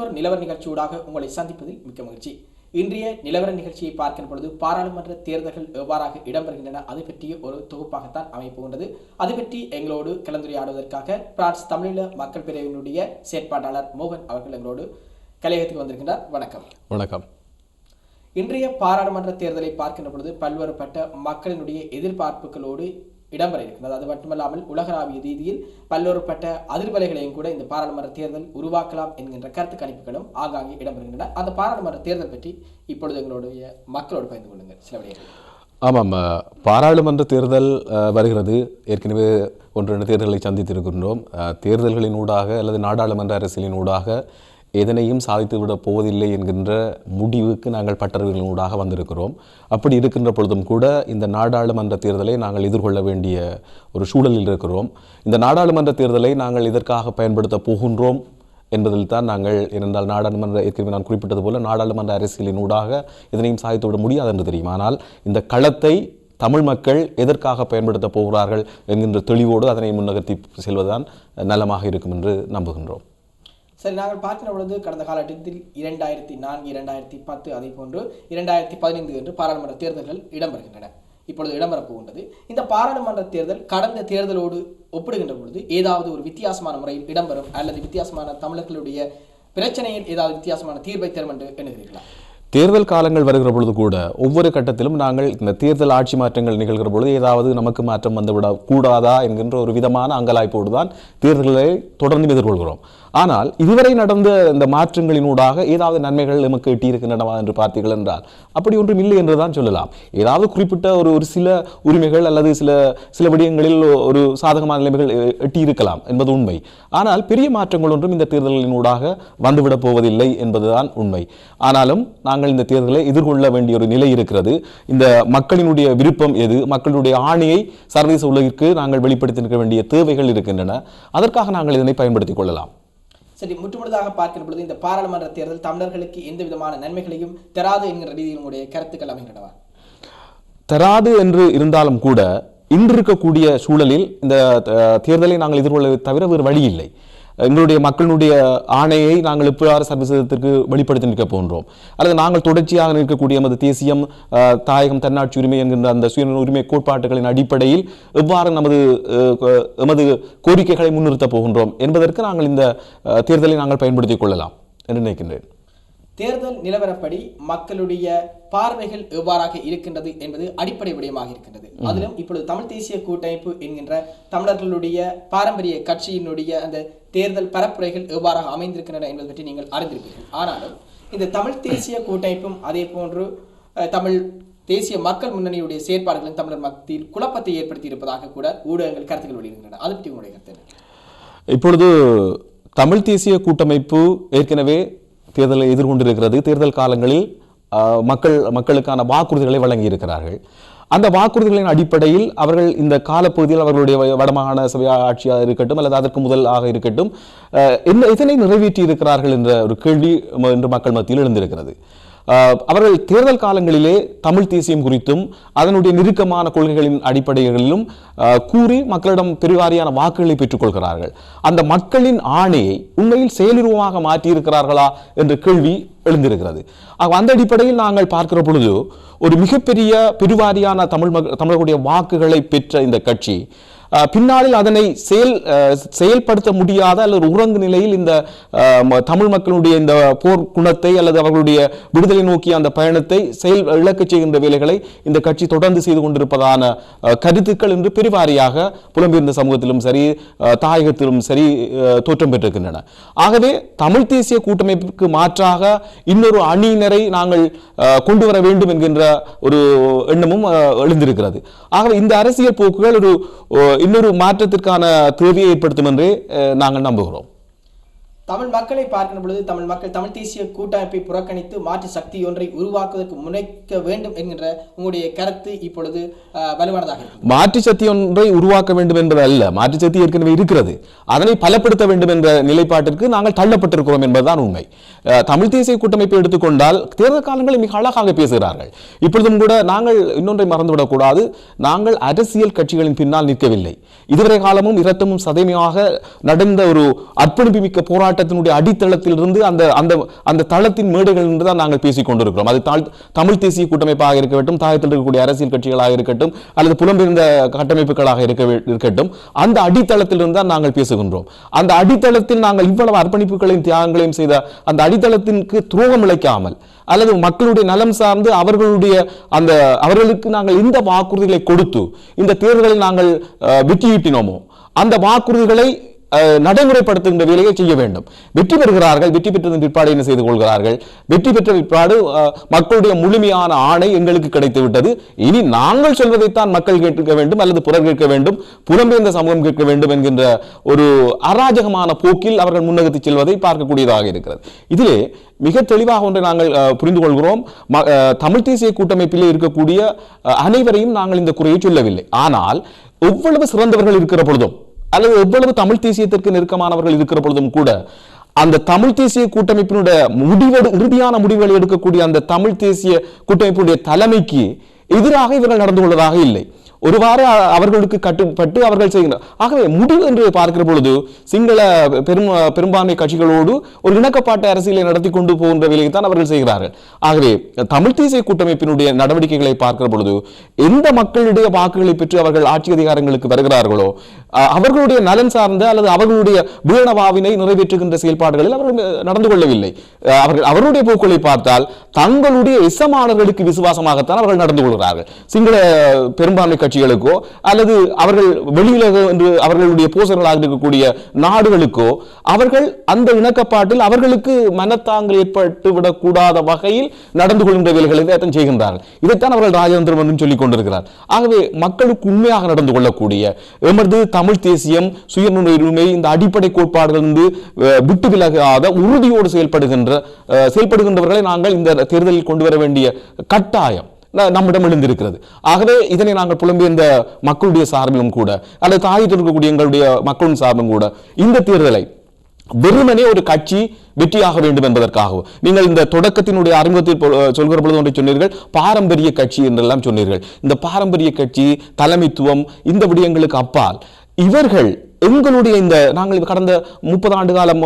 மற்றொரு நிலவர நிகழ்ச்சியூடாக உங்களை சந்திப்பதில் மிக்க மகிழ்ச்சி. இன்றைய நிலவர நிகழ்ச்சியை பார்க்கும் பொழுது பாராளுமன்ற தேர்தல்கள் எவ்வாறாக இடம்பெறுகின்றன அது பற்றிய ஒரு தொகுப்பாகத்தான் அமைப்புகின்றது அது பற்றி எங்களோடு கலந்துரையாடுவதற்காக பிரான்ஸ் தமிழீழ மக்கள் பிரிவினுடைய செயற்பாட்டாளர் மோகன் அவர்கள் எங்களோடு கலையகத்துக்கு வந்திருக்கின்றார். வணக்கம். வணக்கம். இன்றைய பாராளுமன்ற தேர்தலை பார்க்கின்ற பொழுது பல்வேறுபட்ட மக்களினுடைய எதிர்பார்ப்புகளோடு இடம்பெற இருக்கிறது அது மட்டுமல்லாமல் உலகளாவிய ரீதியில் பல்வேறுபட்ட அதிர்வலைகளையும் கூட இந்த பாராளுமன்ற தேர்தல் உருவாக்கலாம் என்கின்ற கருத்து கணிப்புகளும் ஆங்காங்கே இடம்பெறுகின்றன. அந்த பாராளுமன்ற தேர்தல் பற்றி இப்பொழுது எங்களுடைய மக்களோடு பகிர்ந்து கொள்ளுங்கள். சில விடயங்கள். ஆமாம் பாராளுமன்ற தேர்தல் வருகிறது. ஏற்கனவே ஒன்று ரெண்டு தேர்தல்களை சந்தித்திருக்கின்றோம். தேர்தல்களின் ஊடாக அல்லது நாடாளுமன்ற அரசியலின் ஊடாக எதனையும் சாதித்துவிடப் போவதில்லை என்கின்ற முடிவுக்கு நாங்கள் பட்டறிவுகளின் வந்திருக்கிறோம். அப்படி இருக்கின்ற பொழுதும் கூட இந்த நாடாளுமன்ற தேர்தலை நாங்கள் எதிர்கொள்ள வேண்டிய ஒரு சூழலில் இருக்கிறோம். இந்த நாடாளுமன்ற தேர்தலை நாங்கள் இதற்காக பயன்படுத்த போகின்றோம் என்பதில் தான் நாங்கள் இருந்தால் நாடாளுமன்ற ஏற்கனவே நான் குறிப்பிட்டது போல நாடாளுமன்ற அரசியலின் ஊடாக இதனையும் சாதித்து விட முடியாது என்று தெரியும். ஆனால் இந்த களத்தை தமிழ் மக்கள் எதற்காக பயன்படுத்த போகிறார்கள் என்கின்ற தெளிவோடு அதனை முன்னகர்த்தி செல்வதுதான் நலமாக இருக்கும் என்று நம்புகின்றோம். சரி நாங்கள் பார்க்கிற பொழுது கடந்த காலகட்டத்தில் இரண்டாயிரத்தி நான்கு இரண்டாயிரத்தி பத்து அதே போன்று இரண்டாயிரத்தி பதினைந்து என்று பாராளுமன்ற தேர்தல்கள் இடம்பெறுகின்றன. இப்பொழுது இடம்பெறப் போகின்றது. இந்த பாராளுமன்ற தேர்தல் கடந்த தேர்தலோடு ஒப்பிடுகின்ற பொழுது ஏதாவது ஒரு வித்தியாசமான முறையில் இடம்பெறும் அல்லது வித்தியாசமான தமிழர்களுடைய பிரச்சனையில் ஏதாவது வித்தியாசமான தீர்வை தரும் என்று எண்ணுகிறீர்களா? தேர்தல் காலங்கள் வருகிற பொழுது கூட ஒவ்வொரு கட்டத்திலும் நாங்கள் இந்த தேர்தல் ஆட்சி மாற்றங்கள் நிகழ்கிற பொழுது ஏதாவது நமக்கு மாற்றம் வந்துவிட கூடாதா என்கின்ற ஒரு விதமான அங்கலாய்ப்போடு தான் தேர்தல்களை தொடர்ந்து எதிர்கொள்கிறோம். ஆனால் இதுவரை நடந்த இந்த மாற்றங்களினூடாக ஏதாவது நன்மைகள் நமக்கு எட்டியிருக்கின்றனவா என்று பார்த்தீர்கள் என்றால் அப்படி ஒன்றும் இல்லை என்று தான் சொல்லலாம். ஏதாவது குறிப்பிட்ட ஒரு ஒரு சில உரிமைகள் அல்லது சில சில விடயங்களில் ஒரு சாதகமான நிலைமைகள் எட்டியிருக்கலாம் என்பது உண்மை. ஆனால் பெரிய மாற்றங்கள் ஒன்றும் இந்த தேர்தலினூடாக வந்துவிடப் போவதில்லை என்பதுதான் உண்மை. ஆனாலும் நாங்கள் இந்த தேர்தலை எதிர்கொள்ள வேண்டிய ஒரு நிலை இருக்கிறது. இந்த மக்களினுடைய விருப்பம் எது? மக்களுடைய ஆணையை சர்வதேச உலகிற்கு நாங்கள் வெளிப்படுத்தி நிற்க வேண்டிய தேவைகள் இருக்கின்றன. அதற்காக நாங்கள் இதனை பயன்படுத்திக் கொள்ளலாம். சரி முற்றுமுழுதாக பார்க்கிற பொழுது இந்த பாராளுமன்ற தேர்தல் தமிழர்களுக்கு எந்த விதமான நன்மைகளையும் தராது என்கிற ரீதியில் உங்களுடைய கருத்துக்கள் அமைகின்றன தராது என்று இருந்தாலும் கூட இன்று இருக்கக்கூடிய சூழலில் இந்த தேர்தலை நாங்கள் எதிர்கொள்ள தவிர வேறு வழி இல்லை. எங்களுடைய மக்களுடைய ஆணையை நாங்கள் எவ்வாறு சர்வதேசத்திற்கு வெளிப்படுத்தி நிற்க போன்றோம் அல்லது நாங்கள் தொடர்ச்சியாக நிற்கக்கூடிய நமது தேசியம் அஹ், தாயகம் தன்னாட்சி உரிமை என்கின்ற அந்த சுய உரிமை கோட்பாட்டுகளின் அடிப்படையில் எவ்வாறு நமது எமது கோரிக்கைகளை முன்னிறுத்த போகின்றோம் என்பதற்கு நாங்கள் இந்த தேர்தலை நாங்கள் பயன்படுத்திக் கொள்ளலாம் என்று நினைக்கின்றேன். தேர்தல் நிலவரப்படி மக்களுடைய பார்வைகள் எவ்வாறாக இருக்கின்றது என்பது அடிப்படை விடயமாக இருக்கின்றது. அதிலும் இப்பொழுது தமிழ் தேசிய கூட்டமைப்பு என்கின்ற தமிழர்களுடைய பாரம்பரிய கட்சியினுடைய அந்த தேர்தல் பரப்புரைகள் எவ்வாறாக அமைந்திருக்கின்றன என்பது பற்றி நீங்கள் அறிந்திருப்பீர்கள். ஆனாலும் இந்த தமிழ் தேசிய கூட்டமைப்பும் அதே போன்று தமிழ் தேசிய மக்கள் முன்னணியுடைய செயற்பாடுகளும் தமிழர் மத்தியில் குழப்பத்தை ஏற்படுத்தி இருப்பதாக கூட ஊடகங்கள் கருத்துக்கள் வெளியிடுகின்றன. அது பற்றி உங்களுடைய கருத்து? இப்பொழுது தமிழ் தேசிய கூட்டமைப்பு ஏற்கனவே தேர்தலை எதிர்கொண்டிருக்கிறது. தேர்தல் காலங்களில் மக்கள் மக்களுக்கான வாக்குறுதிகளை வழங்கியிருக்கிறார்கள். அந்த வாக்குறுதிகளின் அடிப்படையில் அவர்கள் இந்த காலப்பகுதியில் அவர்களுடைய வடமாகாண சபை ஆட்சியாக இருக்கட்டும் அல்லது அதற்கு முதலாக இருக்கட்டும் என்ன இதனை நிறைவேற்றி இருக்கிறார்கள் என்ற ஒரு கேள்வி இன்று மக்கள் மத்தியில் எழுந்திருக்கிறது. அவர்கள் தேர்தல் காலங்களிலே தமிழ் தேசியம் குறித்தும் அதனுடைய நெருக்கமான கொள்கைகளின் அடிப்படைகளிலும் கூறி மக்களிடம் பெருவாரியான வாக்குகளை பெற்றுக்கொள்கிறார்கள் அந்த மக்களின் ஆணையை உண்மையில் செயலுருவமாக மாற்றியிருக்கிறார்களா என்ற கேள்வி எழுந்திருக்கிறது. அந்த அடிப்படையில் நாங்கள் பார்க்கிற பொழுது ஒரு மிகப்பெரிய பெருவாரியான தமிழ் தமிழர்களுடைய வாக்குகளை பெற்ற இந்த கட்சி பின்னாளில் அதனை செயல் செயல்படுத்த முடியாத அல்லது உறங்கு நிலையில் இந்த தமிழ் மக்களுடைய இந்த போர் குணத்தை அல்லது அவர்களுடைய விடுதலை நோக்கிய அந்த பயணத்தை செயல் இழக்கச் செய்கின்ற வேலைகளை இந்த கட்சி தொடர்ந்து செய்து கொண்டிருப்பதான கருத்துக்கள் என்று பெருவாரியாக புலம்பெயர்ந்த சமூகத்திலும் சரி தாயகத்திலும் சரி தோற்றம் பெற்றிருக்கின்றன. ஆகவே தமிழ் தேசிய கூட்டமைப்புக்கு மாற்றாக இன்னொரு அணியினரை நாங்கள் கொண்டு வர வேண்டும் என்கின்ற ஒரு எண்ணமும் எழுந்திருக்கிறது. ஆகவே இந்த அரசியல் போக்குகள் ஒரு இன்னொரு மாற்றத்திற்கான தேவையை ஏற்படுத்தும் என்றே நாங்கள் நம்புகிறோம். தமிழ் மக்களை பார்க்கின்ற பொழுது தமிழ் மக்கள் தமிழ் தேசிய கூட்டமைப்பை புறக்கணித்து மாற்று சக்தி ஒன்றை உருவாக்குவதற்கு முனைக்க வேண்டும் என்கின்ற உங்களுடைய கருத்து இப்பொழுது வலுவானதாக மாற்று சக்தி ஒன்றை உருவாக்க வேண்டும் என்பது அல்ல. மாற்று சக்தி ஏற்கனவே இருக்கிறது. அதனை பலப்படுத்த வேண்டும் என்ற நிலைப்பாட்டிற்கு நாங்கள் தள்ளப்பட்டிருக்கிறோம் என்பதுதான் உண்மை. தமிழ் தேசிய கூட்டமைப்பை எடுத்துக்கொண்டால் தேர்தல் காலங்களில் மிக அழகாக பேசுகிறார்கள். இப்பொழுதும் கூட நாங்கள் இன்னொன்றை மறந்துவிடக்கூடாது. நாங்கள் அரசியல் கட்சிகளின் பின்னால் நிற்கவில்லை. இதுவரை காலமும் இரத்தமும் சதைமையாக நடந்த ஒரு அர்ப்பணிப்பு மிக்க போராட்டம் போராட்டத்தினுடைய அடித்தளத்திலிருந்து அந்த அந்த அந்த தளத்தின் மேடைகளிலிருந்து தான் நாங்கள் பேசிக் கொண்டிருக்கிறோம். அது தமிழ் தேசிய கூட்டமைப்பாக இருக்க வேண்டும் தாயத்தில் இருக்கக்கூடிய அரசியல் கட்சிகளாக இருக்கட்டும் அல்லது புலம்பெயர்ந்த கட்டமைப்புகளாக இருக்க இருக்கட்டும் அந்த அடித்தளத்திலிருந்து தான் நாங்கள் பேசுகின்றோம். அந்த அடித்தளத்தில் நாங்கள் இவ்வளவு அர்ப்பணிப்புகளையும் தியாகங்களையும் செய்த அந்த அடித்தளத்திற்கு துரோகம் இழைக்காமல் அல்லது மக்களுடைய நலம் சார்ந்து அவர்களுடைய அந்த அவர்களுக்கு நாங்கள் இந்த வாக்குறுதிகளை கொடுத்து இந்த தேர்தலில் நாங்கள் வெற்றியீட்டினோமோ அந்த வாக்குறுதிகளை நடைமுறைப்படுத்துகின்ற வேலையை செய்ய வேண்டும். வெற்றி பெறுகிறார்கள் வெற்றி பெற்றதன் பிற்பாடு என்ன செய்து கொள்கிறார்கள்? வெற்றி பெற்ற பிற்பாடு மக்களுடைய முழுமையான ஆணை எங்களுக்கு கிடைத்து விட்டது. இனி நாங்கள் சொல்வதைத்தான் மக்கள் கேட்க வேண்டும் அல்லது புறர் கேட்க வேண்டும் புலம்பெயர்ந்த சமூகம் கேட்க வேண்டும் என்கின்ற ஒரு அராஜகமான போக்கில் அவர்கள் முன்னகர்த்தி செல்வதை பார்க்கக்கூடியதாக இருக்கிறது. இதிலே மிக தெளிவாக ஒன்றை நாங்கள் அஹ், புரிந்து கொள்கிறோம். தமிழ் தேசிய கூட்டமைப்பிலே இருக்கக்கூடிய அஹ், அனைவரையும் நாங்கள் இந்த குறையை சொல்லவில்லை. ஆனால் எவ்வளவு சிறந்தவர்கள் இருக்கிற பொழுதும் அல்லது எவ்வளவு தமிழ் தேசியத்திற்கு நெருக்கமானவர்கள் இருக்கிற பொழுதும் கூட அந்த தமிழ் தேசிய கூட்டமைப்பினுடைய முடிவெடு இறுதியான முடிவுகளை எடுக்கக்கூடிய அந்த தமிழ் தேசிய கூட்டமைப்பினுடைய தலைமைக்கு எதிராக இவர்கள் நடந்து கொள்வதாக இல்லை. ஒருவாறு அவர்களுக்கு கட்டுப்பட்டு அவர்கள் செய்கின்றனர் ஆகவே முடிவு என்று பார்க்கிற பொழுது சிங்கள பெரும் பெரும்பான்மை கட்சிகளோடு ஒரு இணக்கப்பாட்டு அரசியலை நடத்தி கொண்டு போகின்ற வேலையை தான் அவர்கள் செய்கிறார்கள். ஆகவே தமிழ் தேசிய கூட்டமைப்பினுடைய நடவடிக்கைகளை பார்க்கிற பொழுது எந்த மக்களுடைய வாக்குகளை பெற்று அவர்கள் ஆட்சி அதிகாரங்களுக்கு வருகிறார்களோ அவர்களுடைய நலன் சார்ந்த அல்லது அவர்களுடைய வீணவாவினை நிறைவேற்றுகின்ற செயல்பாடுகளில் அவர்கள் நடந்து கொள்ளவில்லை. அவர்கள் அவருடைய போக்குகளை பார்த்தால் தங்களுடைய எசமானர்களுக்கு விசுவாசமாகத்தான் அவர்கள் நடந்து கொள்கிறார்கள். சிங்கள பெரும்பான்மை கட்சிகளுக்கோ அல்லது அவர்கள் வெளியுலக என்று அவர்களுடைய போசர்களாக இருக்கக்கூடிய நாடுகளுக்கோ அவர்கள் அந்த இணக்கப்பாட்டில் அவர்களுக்கு மனத்தாங்கல் ஏற்பட்டு விடக்கூடாத வகையில் நடந்து கொள்கின்ற வேலைகளை தான் செய்கின்றார்கள். இதைத்தான் அவர்கள் ராஜேந்திரன் என்று சொல்லிக் கொண்டிருக்கிறார். ஆகவே மக்களுக்கு உண்மையாக நடந்து கொள்ளக்கூடிய எமது தமிழ் தேசியம் சுயநுரிமை இந்த அடிப்படை கோட்பாடுகள் இருந்து விட்டு விலகாத உறுதியோடு செயல்படுகின்ற செயல்படுகின்றவர்களை நாங்கள் இந்த தேர்தலில் கொண்டு வர வேண்டிய கட்டாயம். நம்மிடம் எழுந்திருக்கிறது. ஆகவே இதனை நாங்கள் புலம்பெயர்ந்த மக்களுடைய சார்பிலும் கூட அல்லது தாயத்தில் இருக்கக்கூடிய எங்களுடைய மக்களின் சார்பிலும் கூட இந்த தேர்தலை வெறுமனே ஒரு கட்சி வெற்றியாக வேண்டும் என்பதற்காகவும் நீங்கள் இந்த தொடக்கத்தினுடைய அறிமுகத்தில் சொல்கிற பொழுது ஒன்றை சொன்னீர்கள் பாரம்பரிய கட்சி என்றெல்லாம் சொன்னீர்கள். இந்த பாரம்பரிய கட்சி தலைமைத்துவம் இந்த விடயங்களுக்கு அப்பால் இவர்கள் எங்களுடைய இந்த நாங்கள் கடந்த முப்பது ஆண்டு காலம்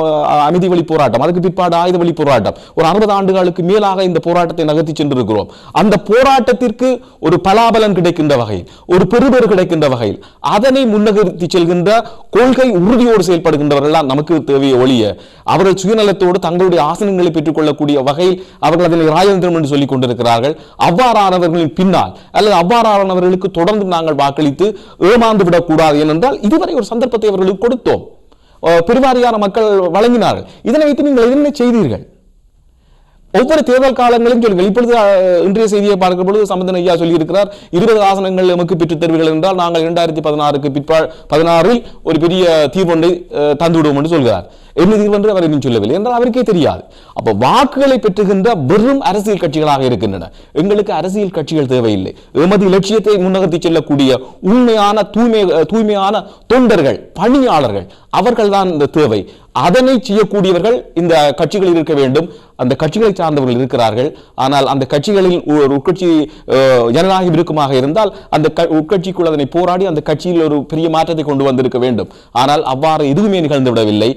அமைதி வழி போராட்டம் அதுக்கு பிற்பாடு ஆயுத வழி போராட்டம் ஒரு அறுபது ஆண்டுகளுக்கு மேலாக இந்த போராட்டத்தை நகர்த்தி சென்றிருக்கிறோம். அந்த போராட்டத்திற்கு ஒரு பலாபலன் கிடைக்கின்ற வகையில் ஒரு பெறுபேறு கிடைக்கின்ற வகையில் அதனை முன்னகர்த்தி செல்கின்ற கொள்கை உறுதியோடு செயல்படுகின்றவர்கள்லாம் நமக்கு தேவைய ஒழிய அவர்கள் சுயநலத்தோடு தங்களுடைய ஆசனங்களை பெற்றுக்கொள்ளக்கூடிய வகையில் அவர்கள் அதனை ராஜேந்திரம் என்று சொல்லிக் கொண்டிருக்கிறார்கள். அவ்வாறானவர்களின் பின்னால் அல்லது அவ்வாறானவர்களுக்கு தொடர்ந்து நாங்கள் வாக்களித்து ஏமாந்து விடக்கூடாது ஏனென்றால் இதுவரை ஒரு சந்தர்ப்பத்தை அவர்களுக்கு கொடுத்தோம். பெருவாரியான மக்கள் வழங்கினார்கள். இதனை வைத்து நீங்கள் என்ன செய்தீர்கள்? ஒவ்வொரு தேர்தல் காலங்களையும் சொல்லுங்கள் இப்பொழுது இன்றைய செய்தியை பார்க்கும் பொழுது சம்பந்தன் ஐயா சொல்லியிருக்கிறார் இருபது ஆசனங்கள் எமக்கு பெற்றுத் தருவீர்கள் என்றால் நாங்கள் இரண்டாயிரத்தி பதினாறுக்கு பிற்பா பதினாறில் ஒரு பெரிய தீவொன்றை தந்துவிடுவோம் என்று சொல்கிறார். என்ன தீர்வு என்று அவர் இன்னும் சொல்லவில்லை என்றால் அவருக்கே தெரியாது. அப்போ வாக்குகளை பெற்றுகின்ற வெறும் அரசியல் கட்சிகளாக இருக்கின்றன. எங்களுக்கு அரசியல் கட்சிகள் தேவையில்லை. எமது இலட்சியத்தை முன்னகர்த்தி செல்லக்கூடிய உண்மையான தூய்மை தூய்மையான தொண்டர்கள் பணியாளர்கள் அவர்கள்தான் இந்த தேவை. அதனை செய்யக்கூடியவர்கள் இந்த கட்சிகளில் இருக்க வேண்டும். அந்த கட்சிகளை சார்ந்தவர்கள் இருக்கிறார்கள். ஆனால் அந்த கட்சிகளில் ஒரு உட்கட்சி அஹ், ஜனநாயகம் இருக்குமாக இருந்தால் அந்த க- உட்கட்சிக்குள் அதனை போராடி அந்த கட்சியில் ஒரு பெரிய மாற்றத்தை கொண்டு வந்திருக்க வேண்டும். ஆனால் அவ்வாறு எதுவுமே நிகழ்ந்து விடவில்லை.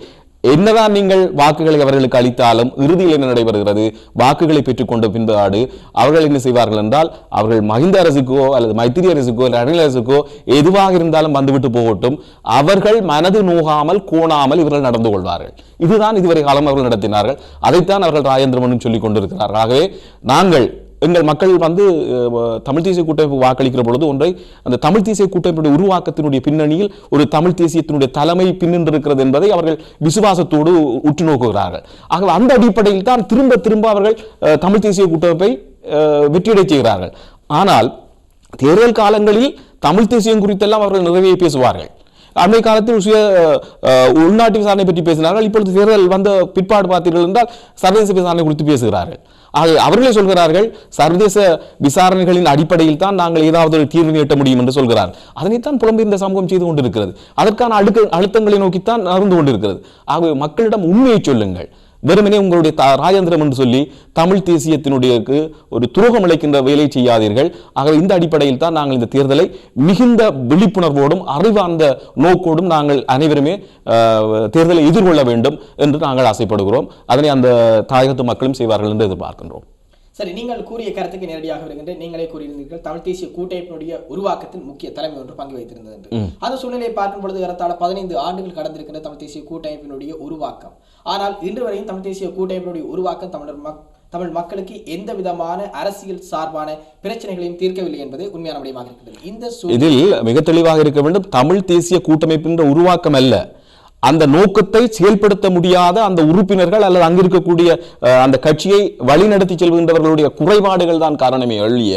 என்னதான் நீங்கள் வாக்குகளை அவர்களுக்கு அளித்தாலும் இறுதியில் என்ன நடைபெறுகிறது? வாக்குகளை பெற்றுக்கொண்ட பின்பாடு அவர்கள் என்ன செய்வார்கள் என்றால் அவர்கள் மஹிந்த அரசுக்கோ அல்லது மைத்திரி அரசுக்கோ இல்லை ரணில் அரசுக்கோ எதுவாக இருந்தாலும் வந்துவிட்டு போகட்டும். அவர்கள் மனது நோகாமல் கோணாமல் இவர்கள் நடந்து கொள்வார்கள். இதுதான் இதுவரை காலம் அவர்கள் நடத்தினார்கள். அதைத்தான் அவர்கள் ராஜேந்திரமனும் சொல்லிக் கொண்டிருக்கிறார்கள் ஆகவே நாங்கள் எங்கள் மக்கள் வந்து தமிழ் தேசிய கூட்டமைப்பு வாக்களிக்கிற பொழுது ஒன்றை அந்த தமிழ் தேசிய கூட்டமைப்புடைய உருவாக்கத்தினுடைய பின்னணியில் ஒரு தமிழ் தேசியத்தினுடைய தலைமை பின்னின்றிருக்கிறது என்பதை அவர்கள் விசுவாசத்தோடு உற்று நோக்குகிறார்கள். ஆகவே அந்த அடிப்படையில் தான் திரும்ப திரும்ப அவர்கள் தமிழ் தேசிய கூட்டமைப்பை வெற்றியடை வெற்றியடைச் செய்கிறார்கள். ஆனால் தேர்தல் காலங்களில் தமிழ் தேசியம் குறித்தெல்லாம் அவர்கள் நிறைவே பேசுவார்கள். அண்மை காலத்தில் சுய உள்நாட்டு விசாரணை பற்றி பேசினார்கள். இப்பொழுது தேர்தல் வந்த பிற்பாடு பார்த்தீர்கள் என்றால் சர்வதேச விசாரணை குறித்து பேசுகிறார்கள். ஆக அவர்களே சொல்கிறார்கள் சர்வதேச விசாரணைகளின் அடிப்படையில் தான் நாங்கள் ஏதாவது ஒரு தீர்வு எட்ட முடியும் என்று சொல்கிறார் அதனைத்தான் புலம்பெயர்ந்த சமூகம் செய்து கொண்டிருக்கிறது. அதற்கான அடுக்க அழுத்தங்களை நோக்கித்தான் நடந்து கொண்டிருக்கிறது. ஆகவே மக்களிடம் உண்மையை சொல்லுங்கள். வெறுமனே உங்களுடைய ராஜேந்திரம் என்று சொல்லி தமிழ் தேசியத்தினுடைய ஒரு துரோகம் இழைக்கின்ற வேலை செய்யாதீர்கள். ஆகவே இந்த அடிப்படையில் தான் நாங்கள் இந்த தேர்தலை மிகுந்த விழிப்புணர்வோடும் அறிவார்ந்த நோக்கோடும் நாங்கள் அனைவருமே அஹ், தேர்தலை எதிர்கொள்ள வேண்டும் என்று நாங்கள் ஆசைப்படுகிறோம். அதனை அந்த தாயகத்து மக்களும் செய்வார்கள் என்று எதிர்பார்க்கின்றோம். சரி நீங்கள் கூறிய கருத்துக்கு நேரடியாக வருகின்ற நீங்களே கூறியிருந்தீர்கள் தமிழ் தேசிய கூட்டமைப்பினுடைய உருவாக்கத்தில் முக்கிய தலைமை ஒன்று பங்கு வைத்திருந்தது என்று. அந்த சூழ்நிலையை பார்க்கும் பொழுது ஏறத்தாழ பதினைந்து ஆண்டுகள் கடந்திருக்கின்ற தமிழ் தேசிய கூட்டமைப்பினுடைய உருவாக்கம். ஆனால் இன்று வரையும் தமிழ் தேசிய கூட்டமைப்பினுடைய உருவாக்கம் தமிழர் மக் தமிழ் மக்களுக்கு எந்த விதமான அரசியல் சார்பான பிரச்சனைகளையும் தீர்க்கவில்லை என்பது உண்மையான விடயமாக இருக்கின்றது. இந்த இதில் மிக தெளிவாக இருக்க வேண்டும் தமிழ் தேசிய கூட்டமைப்பின்ற உருவாக்கம் அல்ல. அந்த நோக்கத்தை செயல்படுத்த முடியாத அந்த உறுப்பினர்கள் அல்லது அங்கு இருக்கக்கூடிய அந்த கட்சியை வழிநடத்தி செல்கின்றவர்களுடைய குறைபாடுகள் தான் காரணமே எழிய